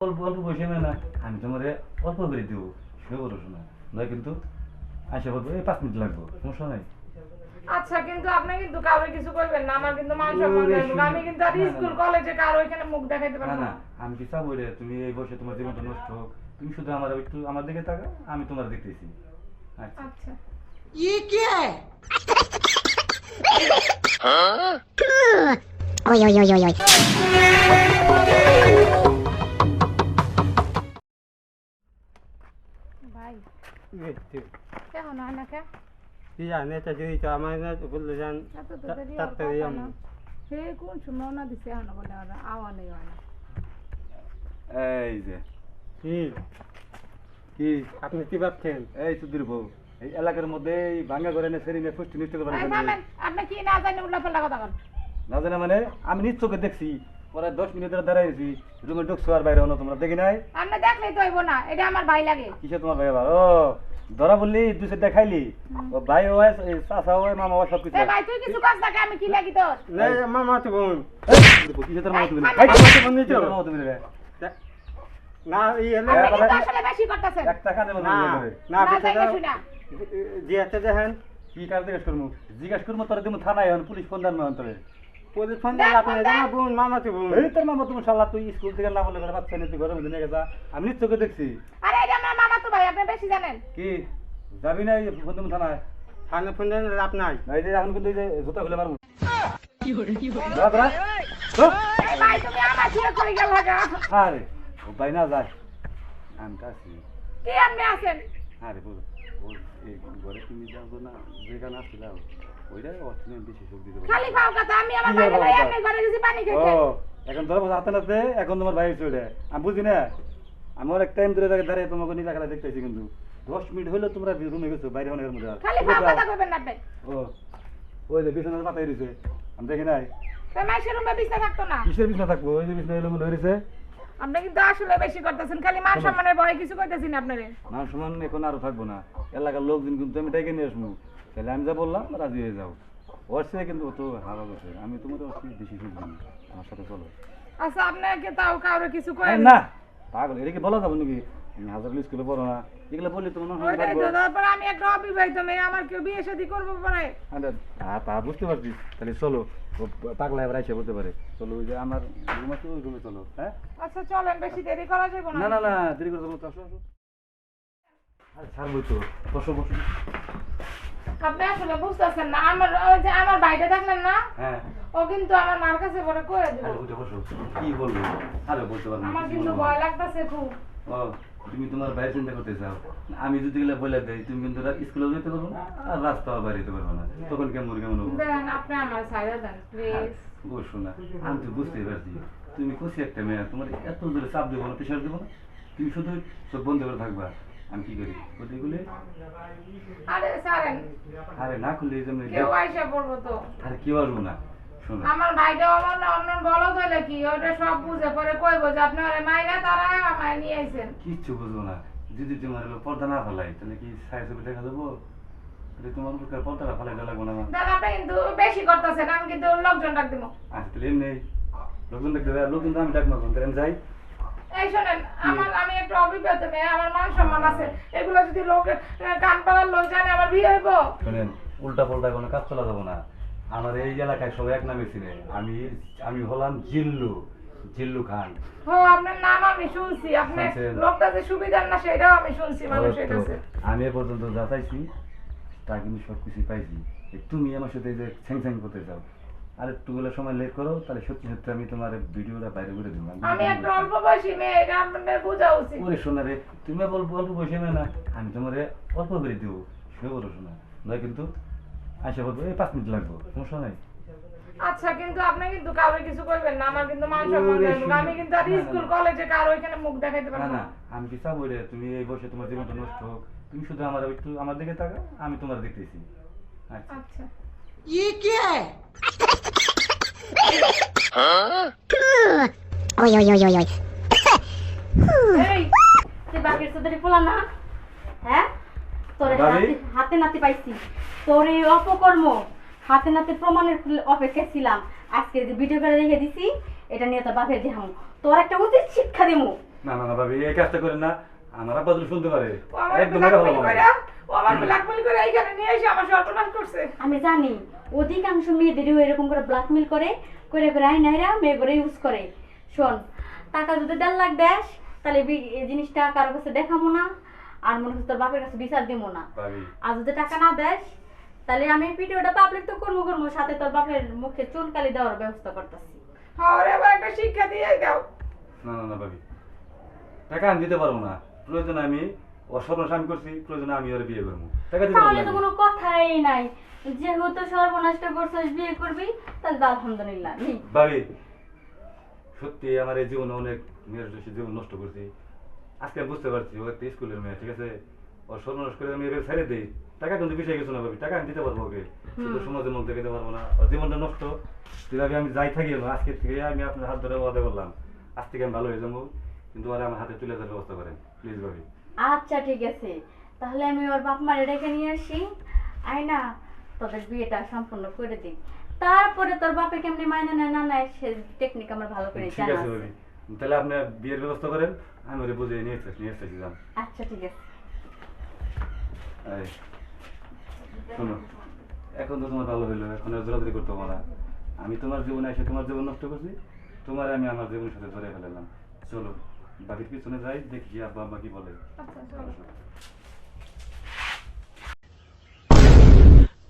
অল্প অল্প পয়সা নেয় না আমি তোমার অল্প করে দিব শুয়ে করো শোনা নয় কিন্তু আসে বলব এই পাঁচ মিনিট লাগবো সমস্যা নাই। আচ্ছা কিন্তু আপনি কিন্তু কারোর কিছু করবেন না আমার কিন্তু মান সম্মান আমি কিন্তু আর স্কুল কলেজে কারও এখানে মুখ দেখাইতে পারব না আমি কি চাবো রে? তুমি এই বয়সে তোমার জীবনটা নষ্ট হোক তুমি শুধু আমার একটু আমার দিকে তাকা আমি তোমার দেখতেছি। আচ্ছা।, আচ্ছা। ই কে? হ্যাঁ ওই ওই ওই ওই। কি কেমন হয় না কে জানে তা যদি তো আমার না এত তো দেরি আর তাড়াতাড়ি কথা আমি না। হে কোন সময় না দিছে এখন বলে আর আওয়া নেই হয় না এই যে কি কি আপনি কি ভাবছেন এই সুধীর বউ এই এলাকার মধ্যে এই ভাঙ্গা করে না সেরিনে এই থামেন, আপনি কি না জানেন উল্টা পাল্টা কথা বল না জানে মানে আমি নিজ চোখে দেখছি পরে দশ মিনিট ধরে দাঁড়াইছি রুমে ঢুকছো আর বাইরে হলো তোমরা দেখি নাই? দেখলেই তো হইব না এটা আমার ভাই লাগে। কিসে তোমার ভাই আবার? ও ধরা বললি দু সেটা খাইলি? ও ভাই ও চাষা ও মামা ও সব কিছু ভাই তুই কিছু কাজ থাকে আমি কি লাগি তোর? না মামা তো বোন কিসে তোর মামা তুমি এই মামা তুমি রে না এই এলে আসলে বেশি করতেছেন। একটা কানে বলো না না দেখেন কি কাজ জিজ্ঞেস করব? জিজ্ঞেস করব তোর তুমি থানায় হন পুলিশ ফোন দান অন্তরে। পুলিশ ফোন দিলে আপনি জানা বোন মামা তো বোন। এই তোর মামা তুমি শালা তুই স্কুল থেকে না বলে বাচ্চা নিয়ে তুই মধ্যে নিয়ে গেছা। আমি নিজ চোখে দেখছি। আরে এটা আমার মামা তো ভাই আপনি বেশি জানেন। কি? যাবি না তুমি থানায়? থানে ফোন দিলে লাভ নাই। এই যে এখন কিন্তু এই যে জুতা খুলে মারবো। দাঁড়া দাঁড়া। তো এই ভাই তুমি আমার ছেড়ে করে গেল লাগা আরে ভাই না যায়। আমি কাছি কি আপনি আছেন? আরে বল বল এই ঘরে তুমি যাব না যেখানে আসছিলাম ওইটা অর্থনীতি বেশি সুখ খালি পাও কথা আমি আমার বাইরে আর আপনি ঘরে গেছি পানি ও এখন ধরো হাতে নাতে এখন তোমার ভাই চলে। আমি বুঝি না? আমি অনেক টাইম ধরে তাকে দাঁড়িয়ে তোমাকে নীলা খেলা দেখতেছি কিন্তু। দশ মিনিট হইলে তোমরা রুমে গেছো বাইরে অনেকের মধ্যে খালি পাও কথা কইবেন না ও ওই যে বিছানার পাতাই আমি দেখি নাই। রুমে বিছনা থাকতো না? কিসের বিছনা থাকব? ওই যে বিছনা এলো মনে হয়েছে আপনি কিন্তু আসলে বেশি করতেছেন খালি মান সম্মানের ভয়ে কিছু কইতেছি না আপনারে। মান সমান এখন আরও থাকব না। এলাকার লোকজন কিন্তু আমি ডেকে নিয়ে আসব। তাহলে আমি যা বললাম রাজি হয়ে যাও। ওর সাথে কিন্তু অত হারা বসে আমি তোমাদের অত বেশি সুখ দিই আমার সাথে চলো। আচ্ছা আপনাকে তাও কাউরে কিছু করেন না? পাগল এটা কি বলা যাবে নাকি? আমি হাজার স্কুলে পড়ো না। এগুলো বললে তোমার মনে হয় তারপর আমি একটা অবিবাহিত মেয়ে আমার কেউ বিয়ে শাদী করব পারে। তা তা বুঝতে পারছি। তাহলে চলো পাগলা এবার এসে বলতে পারে। চলো ওই যে আমার রুম আছে ওই রুমে চলো হ্যাঁ? আচ্ছা চলেন বেশি দেরি করা যাবে না। না না দেরি করে চলো আসো আসো। আরে ছাড়বো তো বসো বসো। আপনি আসলে বুঝতেছেন না? আমার ওই যে আমার বাইরে থাকলেন না? হ্যাঁ। ও কিন্তু আমার মার কাছে পরে কয়ে দিব কি বলব? আরে বলতে পারব আমার কিন্তু ভয় লাগতেছে খুব। ও তুমি তোমার বাইরে চিন্তা করতে চাও? আমি যদি গেলে বলে দেই তুমি কিন্তু স্কুলে যেতে পারব না আর রাস্তাও যেতে পারব না। তখন কেমন কেমন হব? আপনি আমার সাইডে দেন প্লিজ ও শোনা আমি তো বুঝতেই পারছি। তুমি খুশি একটা মেয়ে তোমার এত জোরে চাপ দেবো না প্রেশার দেবো না। তুমি শুধু সব বন্ধ করে থাকবা। আমি কি করি? ওটি খুলে আরে সারেন। আরে না খুললে যেমন কেউ আইসা পড়ব তো। আরে কি বলব না? শোনো। আমার ভাইটা না অন্য বলদ হইলে কি? ওটা সব বুঝে পরে কইবো যে আপনি ওরে মাইরা তারা আমায় নিয়ে আইছেন। কিচ্ছু বুঝব না। যদি তোমার পর্দা না ফেলাই তাহলে কি সাই ছবি দেখা যাব? তাহলে তোমার উপর পর্দাটা ফেলাইতে লাগবো না দাদা আপনি কিন্তু বেশি করতেছেন আমি কিন্তু লোকজন ডাক দিব। আচ্ছা তাহলে এমনি। লোকজন হবে আর লোকজন তো আমি ডাকবো তাহলে আমি যাই। এই শোনেন আমার আমি একটা অভিজ্ঞতা মেয়ে আমার মান সম্মান আছে। এগুলো যদি লোক কান পাড়ার লোক জানে আমার বিয়ে হইব। শোনেন উল্টা পাল্টা কোনো কাজ চলা যাব না। আমার এই এলাকায় সবাই এক নামে ছিলেন। আমি আমি হলাম জিল্লু জিল্লু খান। ও আপনার নাম আমি শুনছি। আপনি লোকটা যে সুবিধার না সেটাও আমি শুনছি মানুষের কাছে। আমি এ পর্যন্ত যা চাইছি তা কিন্তু সব কিছুই পাইছি তুমি আমার সাথে যে ছ্যাং করতে চাও। আর একটু একটুগুলো সময় লেট করো তাহলে সত্যি সত্যি আমি তোমার ভিডিওটা বাইরে করে দেবো আমি একটা অল্প বয়সী মেয়ে এটা আপনাদের বোঝা উচিত। ওরে শোনা রে তুমি বলব অল্প বসে না আমি তোমার অল্প করে দিব শুয়ে করো শোনা নয় কিন্তু আসে বলব এই পাঁচ মিনিট লাগবো সমস্যা নাই। আচ্ছা কিন্তু আপনি কিন্তু কাউরে কিছু করবেন না আমার কিন্তু মান সম্মান। আমি কিন্তু আর স্কুল কলেজে কারও এখানে মুখ দেখাইতে না পারব না না আমি কি চাবো রে? তুমি এই বসে তোমার জীবনটা নষ্ট হোক। তুমি শুধু আমার একটু আমার দিকে তাকা আমি তোমার দেখতেছি। আচ্ছা। আচ্ছা। Ой, ওই ওই ওই ওই ওই তুই বাকের সদরে পোলা না? হ্যাঁ? তোরে হাতে নাতে পাইছি। তোর এই অপকর্ম হাতে নাতে প্রমাণের অপেক্ষা ছিলাম। আজকে যে ভিডিও করে রেখে দিছি এটা নিয়ে তোর বাপের দেহাম। তোর একটা উচিত শিক্ষা দেবো না না না ভাবি এই কাজটা করে না। আমার শুনতে পারে। একদম এটা আমি জানি অধিকাংশ মেয়েদেরও এরকম করে ব্ল্যাকমেল করে করে করে আই নাইরা মেয়ে করে ইউজ করে। শোন টাকা যদি দেড় লাখ দেস তাহলে এই জিনিসটা কারও কাছে দেখাবো না আর মনে হচ্ছে তোর বাপের কাছে বিচার দিব না। আর যদি টাকা না দেস তাহলে আমি ভিডিওটা পাবলিক তো করব করব সাথে তোর বাপের মুখে চুনকালি দেওয়ার ব্যবস্থা করতেছি। হরে একটা শিক্ষা দিয়ে দাও। না না না ভাবি টাকা আমি দিতে পারব না। প্রয়োজনে আমি ওর সর্বনাশ আমি করছি প্রয়োজনে আমি ওর বিয়ে করব। তাহলে তো কোনো কথাই নাই। যেহেতু সর্বনাশটা করছিস বিয়ে করবি তাহলে আলহামদুলিল্লাহ ভাবি সত্যি আমার এই জীবনে অনেক মেয়ের জীবন নষ্ট করছি। আজকে আমি বুঝতে পারছি ও একটা স্কুলের মেয়ে ঠিক আছে? ও সর্বনাশ করে আমি এবার ছেড়ে দিই। টাকা কিন্তু বিষয় কিছু না ভাবি টাকা আমি দিতে পারব ওকে। শুধু সমাজের মধ্যে দিতে পারব না। ওর জীবনটা নষ্ট। যেভাবে আমি যাই থাকি আজকে থেকে আমি আপনার হাত ধরে ওয়াদা করলাম। আজ থেকে আমি ভালো হয়ে যাব। কিন্তু ওরা আমার হাতে তুলে দেওয়ার ব্যবস্থা করেন প্লিজ ভাবি। আচ্ছা ঠিক আছে। তাহলে আমি ওর বাপ মারে ডেকে নিয়ে আসি। আয় না তোদের বিয়েটা সম্পূর্ণ করে দিই। তারপরে তোর বাপে কেমনি মাইনে নেয় না নেয় সে টেকনিক আমার ভালো করে জানা আছে আছে। তাহলে আপনি বিয়ের ব্যবস্থা করেন আমি ওরে বুঝিয়ে নিয়ে এসেছি নিয়ে এসেছি আচ্ছা ঠিক আছে। শোনো এখন তো তোমার ভালো হইল এখন আর জোরাজুরি করতে পারব না। আমি তোমার জীবনে এসে তোমার জীবন নষ্ট করছি তোমার আমি আমার জীবনের সাথে ধরে ফেলাম চলো। বাড়ির পিছনে যাই দেখি আব্বা আম্মা কি বলে। আচ্ছা